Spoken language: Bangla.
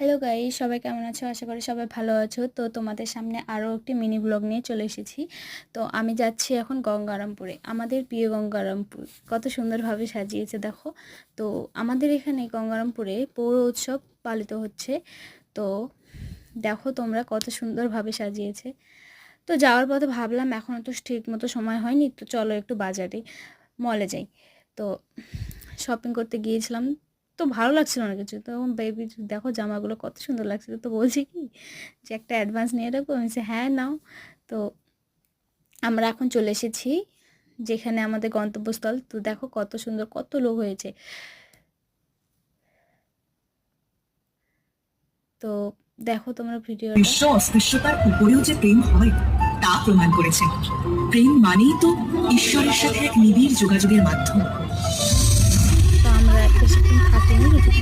হ্যালো গাই সবাই কেমন আছো? আশা করি সবাই ভালো আছো। তো তোমাদের সামনে আরও একটি মিনি ব্লগ নিয়ে চলে এসেছি। তো আমি যাচ্ছি এখন গঙ্গারামপুরে, আমাদের প্রিয় গঙ্গারামপুর। কত সুন্দরভাবে সাজিয়েছে দেখো। তো আমাদের এখানে গঙ্গারামপুরে পৌর উৎসব পালিত হচ্ছে। তো দেখো তোমরা কত সুন্দরভাবে সাজিয়েছে। তো যাওয়ার পথে ভাবলাম এখনও তো ঠিক মতো সময় হয়নি, তো চলো একটু বাজারে মলে যাই। তো শপিং করতে গিয়েছিলাম। তো ভালো লাগছিল না কিছু। তো বেবি দেখো জামাগুলো কত সুন্দর লাগছিল। তো বলছি কি যে একটা অ্যাডভান্স নিয়ে রাখব। আমি হ্যাঁ নাও। তো আমরা এখন চলে এসেছি যেখানে আমাদের গন্তব্যস্থল। তো দেখো কত সুন্দর, কত লোক হয়েছে। তো দেখো তোমরা ভিডিও বিশ্ব অস্পৃশ্যতার উপরেও যে প্রেম হয়, তা প্রমাণ করেছে। প্রেম মানেই তো ঈশ্বরের সাথে এক নিবিড় যোগাযোগের মাধ্যম। তো আমরা বেশিক্ষণ থাকিনি কিছুক্ষণ পর চলে এসেছি।